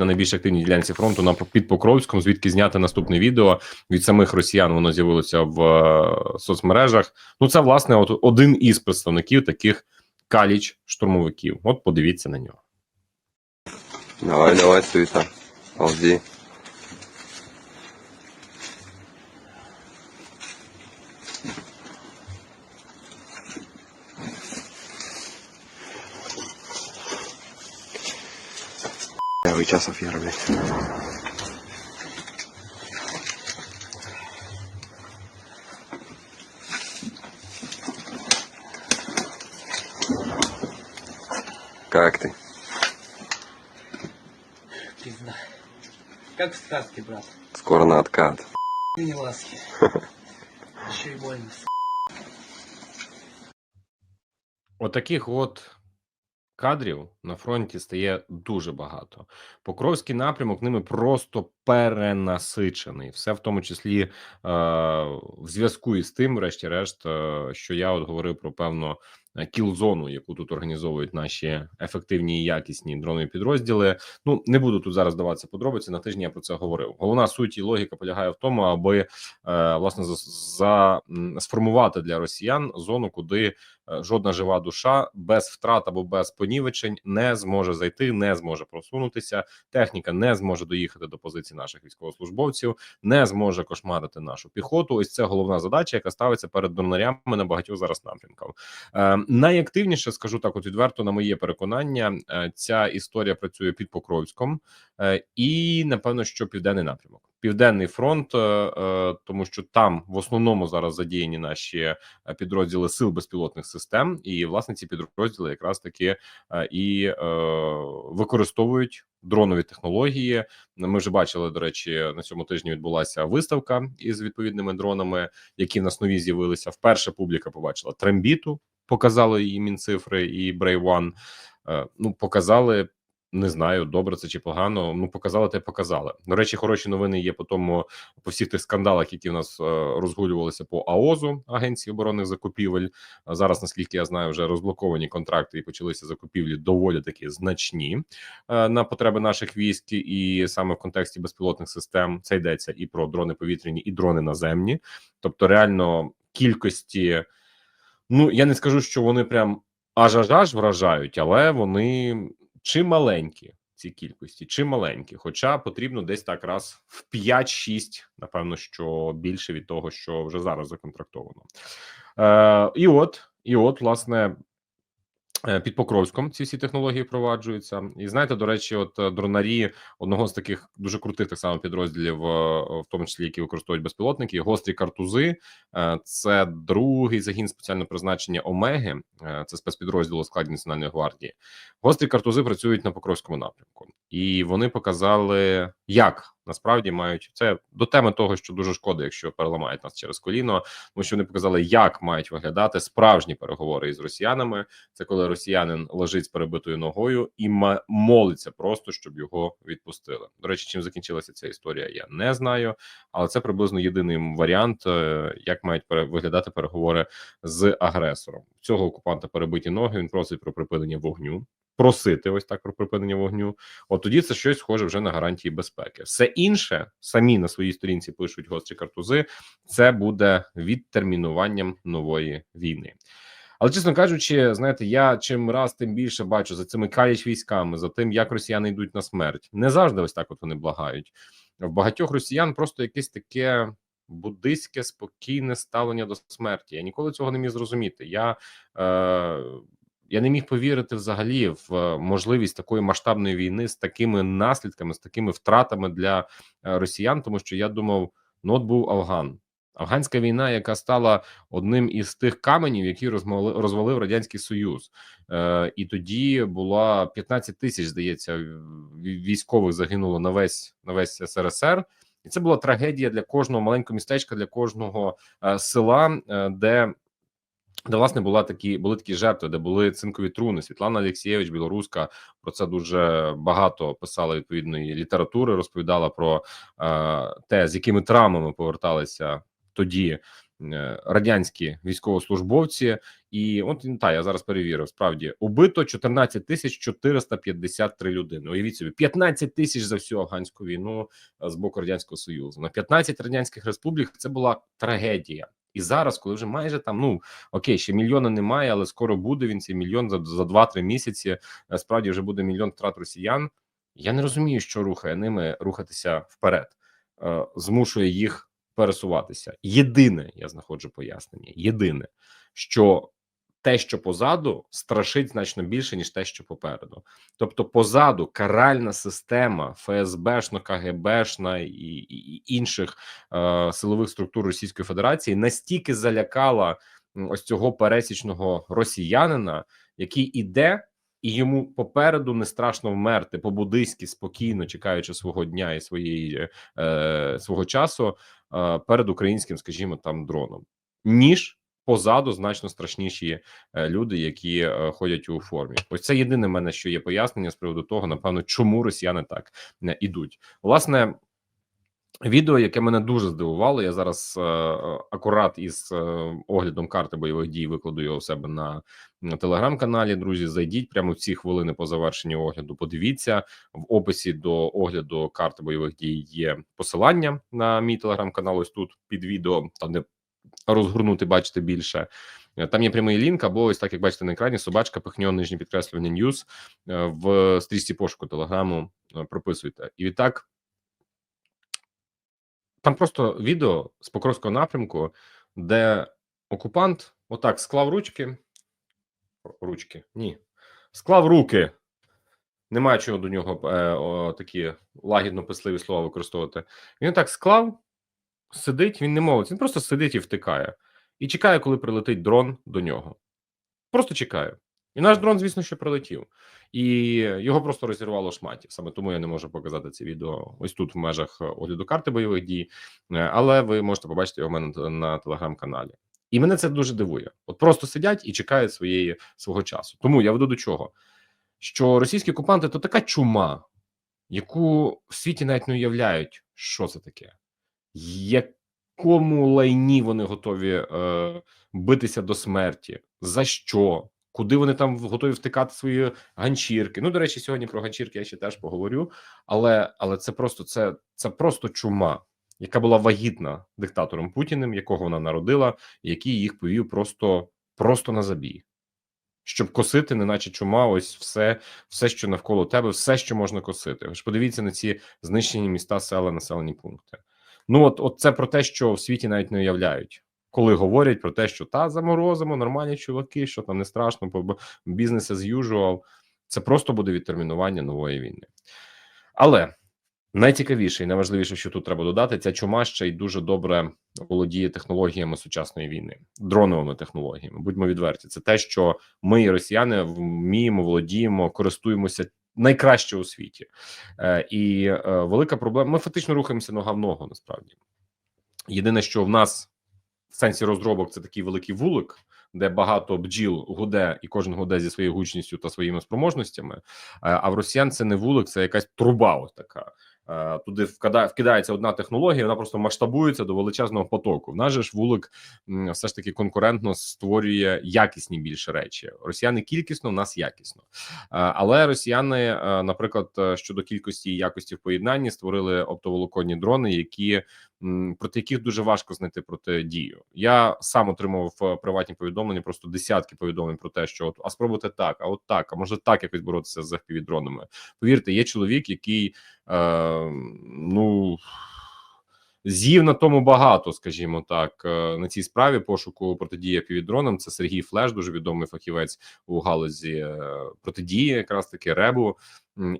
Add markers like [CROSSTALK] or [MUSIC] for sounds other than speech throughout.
на найбільш активній ділянці фронту на під Покровськом, звідки зняти наступне відео від самих росіян. Воно з'явилося в е, соцмережах. Ну це власне от один із представників таких каліч штурмовиків. От подивіться на нього. Давай, давай, Світа. Ползи. Первый час афера, блядь. Как ты? Пизда. Как в сказке, брат. Скоро на откат. Ты не ласки. [LAUGHS] Еще и больно. с***. Отаких от кадрів на фронті стає дуже багато. Покровський напрямок ними просто перенасичений. Все в тому числі е, в зв'язку із тим, врешті-решт, е, що я от говорив про певну е, кіл-зону, яку тут організовують наші ефективні і якісні дронові підрозділи. Ну не буду тут зараз даватися подробиці. На тижні я про це говорив. Головна суть і логіка полягає в тому, аби е, власне за, за сформувати для росіян зону, куди жодна жива душа без втрат або без понівечень не зможе зайти, не зможе просунутися. Техніка не зможе доїхати до позицій наших військовослужбовців, не зможе кошмарити нашу піхоту. Ось це головна задача, яка ставиться перед дронарями на багатьох зараз напрямках. Е, найактивніше скажу так, от відверто на моє переконання, е, ця історія працює під Покровськом е, і напевно, що південний напрямок. Південний фронт, е, е, тому що там в основному зараз задіяні наші е, підрозділи сил безпілотних систем, і власне ці підрозділи якраз таки і використовують дронові технології. Ми вже бачили, до речі, на цьому тижні відбулася виставка із відповідними дронами, які в нас нові з'явилися. Вперше публіка побачила трембіту, показали її мінцифри і. Е, Ну, показали. Не знаю, добре це чи погано. Ну показали, те показали. До речі, хороші новини є по тому, по всіх тих скандалах, які в нас е, розгулювалися по АОЗу Агенції оборонних закупівель. Зараз, наскільки я знаю, вже розблоковані контракти і почалися закупівлі доволі таки значні е, на потреби наших військ, і саме в контексті безпілотних систем це йдеться і про дрони повітряні, і дрони наземні. Тобто, реально кількості. Ну я не скажу, що вони прям аж аж аж вражають, але вони чи маленькі ці кількості, чи маленькі. Хоча потрібно десь так раз в 5-6, напевно, що більше від того, що вже зараз законтрактовано. Е, і от, і от, власне. Е, Під Покровськом ці всі технології впроваджуються, і знаєте, до речі, от е, дронарі одного з таких дуже крутих так само підрозділів, е, в тому числі які використовують безпілотники, гострі картузи. Це другий загін спеціального призначення Омеги, це спецпідрозділ у складі Національної гвардії. Гострі картузи працюють на Покровському напрямку, і вони показали, як насправді мають це до теми того, що дуже шкода, якщо переламають нас через коліно. Тому що вони показали, як мають виглядати справжні переговори із росіянами. Це коли росіянин лежить з перебитою ногою і молиться просто, щоб його відпустили. До речі, чим закінчилася ця історія, я не знаю, але це приблизно єдиний варіант, е, як мають виглядати переговори з агресором. Цього окупанта перебиті ноги. Він просить про припинення вогню. Просити ось так про припинення вогню. От тоді це щось схоже вже на гарантії безпеки. Все інше самі на своїй сторінці пишуть гострі картузи. Це буде відтермінуванням нової війни. Але чесно кажучи, знаєте, я чим раз тим більше бачу за цими каліч військами, за тим, як росіяни йдуть на смерть. Не завжди ось так от вони благають. В багатьох росіян просто якесь таке буддистське спокійне ставлення до смерті. Я ніколи цього не міг зрозуміти. Я, е, я не міг повірити взагалі в е, можливість такої масштабної війни з такими наслідками, з такими втратами для е, росіян, тому що я думав, ну от був Афган. Афганська війна, яка стала одним із тих каменів, які розвалив радянський союз, е, і тоді була 15 тисяч, здається, військових загинуло на весь на весь СРСР, і це була трагедія для кожного маленького містечка, для кожного е, села, е, де. Де власне була такі були такі жертви, де були цинкові труни. Світлана Олексієвич, білоруська, про це дуже багато писала відповідної літератури. Розповідала про е, те, з якими травмами поверталися тоді е, радянські військовослужбовці. І от та я зараз перевірив. Справді убито 14 тисяч 453 людини. Уявіть собі, 15 тисяч за всю афганську війну е, з боку радянського союзу. На 15 радянських республік це була трагедія. І зараз, коли вже майже там, ну окей, ще мільйона немає, але скоро буде він цей мільйон за, за 2-3 місяці. е, Справді вже буде мільйон втрат росіян. Я не розумію, що рухає ними рухатися вперед, змушує їх пересуватися. Єдине, я знаходжу пояснення. Єдине, що те, що позаду, страшить значно більше ніж те, що попереду. Тобто, позаду каральна система ФСБшна, КГБшна і, і, інших е, силових структур Російської Федерації настільки залякала ось цього пересічного росіянина, який іде. І йому попереду не страшно вмерти по-буддийськи спокійно чекаючи свого дня і своєї е, свого часу перед українським, скажімо, там дроном, ніж позаду значно страшніші е, люди, які е, ходять у формі. Ось це єдине в мене, що є пояснення з приводу того, напевно, чому росіяни так ідуть. Власне, відео, яке мене дуже здивувало. Я зараз е, акурат із е, оглядом карти бойових дій викладу його у себе на, на телеграм-каналі. Друзі, зайдіть прямо в ці хвилини по завершенні огляду. Подивіться в описі до огляду карти бойових дій є посилання на мій телеграм-канал. Ось тут під відео, там де розгорнути, бачите більше. Там є прямий лінк, або ось так, як бачите на екрані, собачка пихньо нижнє підкреслювання Ньюс е, в стрічці пошуку телеграму е, прописуйте. І відтак там просто відео з Покровського напрямку, де окупант отак склав ручки. Ручки, ні. Склав руки. Немає чого до нього е, о, такі лагідно писливі слова використовувати. Він так склав, сидить, він не мовить, він просто сидить і втикає. І чекає, коли прилетить дрон до нього. Просто чекає. І наш дрон, звісно, що прилетів, і його просто розірвало шматів. Саме тому я не можу показати це відео ось тут, в межах е, огляду карти бойових дій, Е, але ви можете побачити його в мене на телеграм-каналі. І мене це дуже дивує. От просто сидять і чекають своєї свого часу. Тому я веду до чого? Що російські окупанти то така чума, яку в світі навіть не уявляють, що це таке, якому лайні вони готові е, битися до смерті, за що, куди вони там готові втикати свої ганчірки. Ну, до речі, сьогодні про ганчірки я ще теж поговорю, але, але це просто це, це просто чума, яка була вагітна диктатором Путіним, якого вона народила, який їх повів просто, просто на забій. Щоб косити, неначе чума, ось все, все, що навколо тебе, все, що можна косити. Ж подивіться на ці знищені міста, села, населені пункти. Ну, от, от це про те, що в світі навіть не уявляють, коли говорять про те, що та заморозимо, нормальні чуваки, що там не страшно, бо бізнес as usual. Це просто буде відтермінування нової війни. Але найцікавіше і найважливіше, що тут треба додати, ця чума ще й дуже добре володіє технологіями сучасної війни, дроновими технологіями. Будьмо відверті, це те, що ми, росіяни, вміємо, володіємо, користуємося найкраще у світі. Е, і е, велика проблема. Ми фактично рухаємося нога в ногу. Насправді, єдине, що в нас в сенсі розробок це такий великий вулик. Де багато бджіл гуде, і кожен гуде зі своєю гучністю та своїми спроможностями. Е, А в росіян це не вулик, це якась труба. Ось така. Е, Туди вкидає, вкидається одна технологія, вона просто масштабується до величезного потоку. В нас же ж вулик все ж таки конкурентно створює якісні більше речі. Росіяни кількісно, в нас якісно. Е, Але росіяни, наприклад, щодо кількості і якості в поєднанні створили оптоволоконні дрони, які проти яких дуже важко знайти протидію. Я сам отримував е, приватні повідомлення, просто десятки повідомлень про те, що от а спробуйте так, а от так, а може так якось боротися з FPV-дронами. Повірте, є чоловік, який е, ну. З'їв на тому багато, скажімо так, е, на цій справі пошуку протидії півдронам. Це Сергій Флеш, дуже відомий фахівець у галузі е, протидії, якраз таки ребу.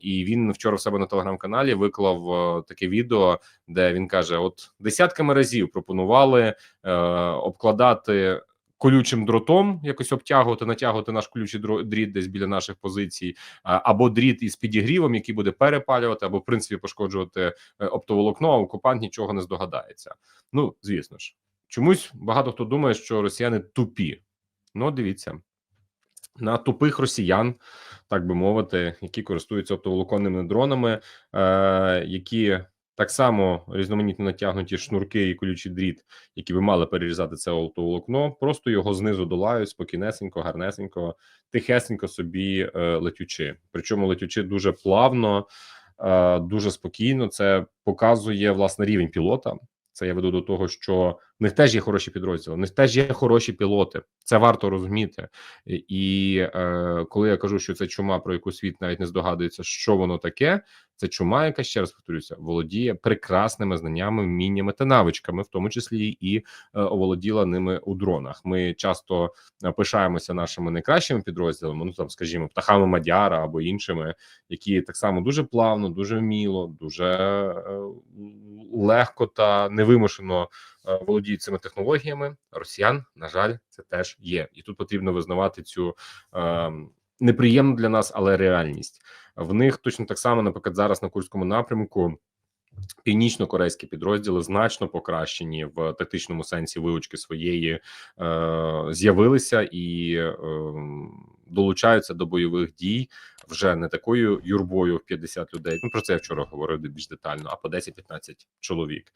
І він вчора в себе на телеграм-каналі виклав е, таке відео, де він каже: от десятками разів пропонували е, обкладати. Колючим дротом якось обтягувати, натягувати наш колючий дріт десь біля наших позицій, або дріт із підігрівом, який буде перепалювати, або в принципі пошкоджувати е, оптоволокно, а окупант нічого не здогадається. Ну звісно ж, чомусь багато хто думає, що росіяни тупі. Ну, дивіться на тупих росіян, так би мовити, які користуються оптоволоконними дронами, е, які Так само різноманітно натягнуті шнурки і колючий дріт, які би мали перерізати це оптоволокно, просто його знизу долають спокійнесенько, гарнесенько, тихесенько собі е, летючи. Причому летючи дуже плавно, е, дуже спокійно. Це показує власне рівень пілота. Це я веду до того, що в них теж є хороші підрозділи, в них теж є хороші пілоти. Це варто розуміти. І е, коли я кажу, що це чума, про яку світ навіть не здогадується, що воно таке, це чума, яка ще раз повторюся, володіє прекрасними знаннями, вміннями та навичками, в тому числі і е, оволоділа ними у дронах. Ми часто е, пишаємося нашими найкращими підрозділами, ну там, скажімо, птахами Мадяра або іншими, які так само дуже плавно, дуже вміло, дуже е, легко та невимушено володіють цими технологіями. Росіян, на жаль, це теж є, і тут потрібно визнавати цю е, неприємну для нас, але реальність. В них точно так само, наприклад, зараз на курському напрямку. Північно-корейські підрозділи значно покращені в тактичному сенсі вивучки своєї е, з'явилися і е, долучаються до бойових дій вже не такою юрбою в 50 людей. Ну про це я вчора говорив більш детально, а по 10-15 чоловік.